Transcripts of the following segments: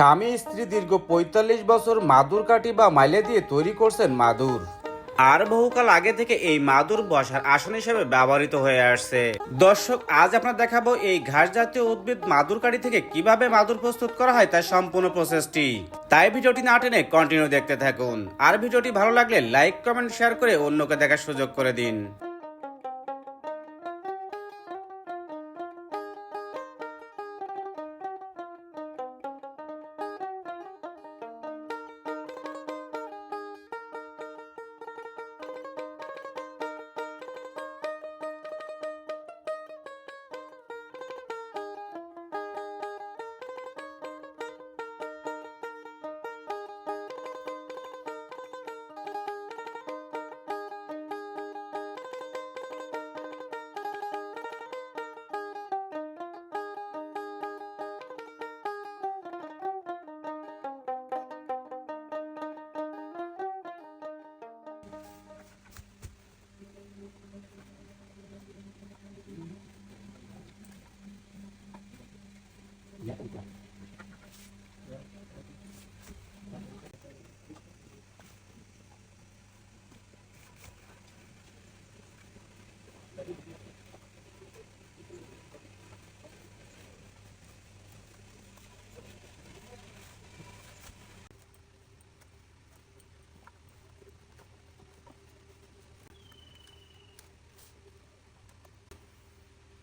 স্বামী স্ত্রী দীর্ঘ পঁয়তাল্লিশ বছর মাদুর কাঠি বা মাইলে দিয়ে তৈরি করছেন মাদুর। আর বহুকাল আগে থেকে এই মাদুর বসার আসন হিসেবে ব্যবহৃত হয়ে আসছে। দর্শক, আজ আপনার দেখাবো এই ঘাস জাতীয় উদ্ভিদ মাদুর কাঠি থেকে কীভাবে মাদুর প্রস্তুত করা হয় তার সম্পূর্ণ প্রসেসটি। তাই ভিডিওটি না টেনে কন্টিনিউ দেখতে থাকুন। আর ভিডিওটি ভালো লাগলে লাইক কমেন্ট শেয়ার করে অন্যকে দেখার সুযোগ করে দিন।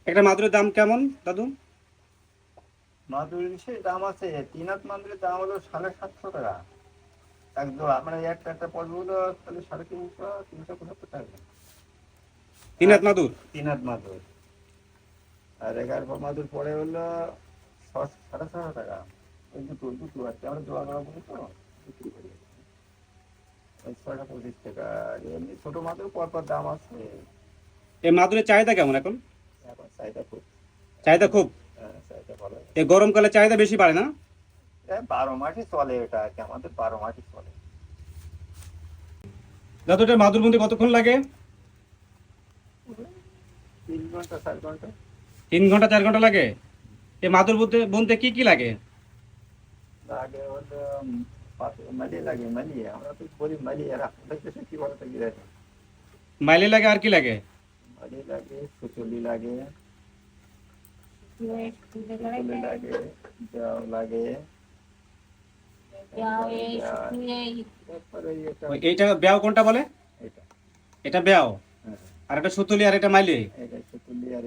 একটা মাদুরের দাম কেমন দাদু? সে দাম আছে তিন হাত মাদুরের দাম হলো সাড়ে সাতশো টাকা। এক দোয়া মানে একটা একটা পড়বে হলো তাহলে সাড়ে তিনশো তিনশো পঁচাত্তর টাকা। তিন হাত মাদুর? তিন হাত মাদুর। আর এগারো পর মাদুর পড়ে হলো সাড়ে ছশো টাকা। ওই দুটো দুটো আছে আমরা দোয়া করা বলি তো। বিক্রি করি। ওই ছয়টা পঁচিশ টাকা। আর এমনি ছোটো মাদুর পর পর দাম আছে। এই মাদুরের চাহিদা কেমন এখন? এখন চাহিদা খুব। চাহিদা খুব? হ্যাঁ, চাহিদা এই গরমকালে চাহিদা বেশি বাড়ে না? বারো মাসই চলে এটা আর কি আমাদের বারো মাসই চলে। দাদু এটা মাদুর বুনতে কতক্ষণ লাগে? তিন ঘণ্টা চার ঘণ্টা। তিন ঘণ্টা চার ঘণ্টা লাগে? এই মাদুর বুনতে বুনতে কি কি লাগে? লাগে মালি লাগে মালি আমরা তো বলি মালি আর আপনাদের কি বলে থাকি জানি। মাইলে লাগে আর কি লাগে? মালি লাগে সুচলি লাগে। এইটা ব্যাও কোনটা বলে? এটা ব্যাও। আর এটা সুতুলি আর এটা মাইলে? এটা সুচলি আর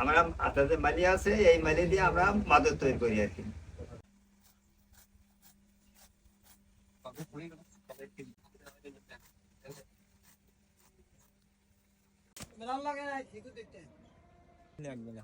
আমরা আপনাদের মালি আছে, এই মালি দিয়ে আমরা মাদুর তৈরি করি আর কি। মেলান লাগে না ঠিক দেখতে লাগবে না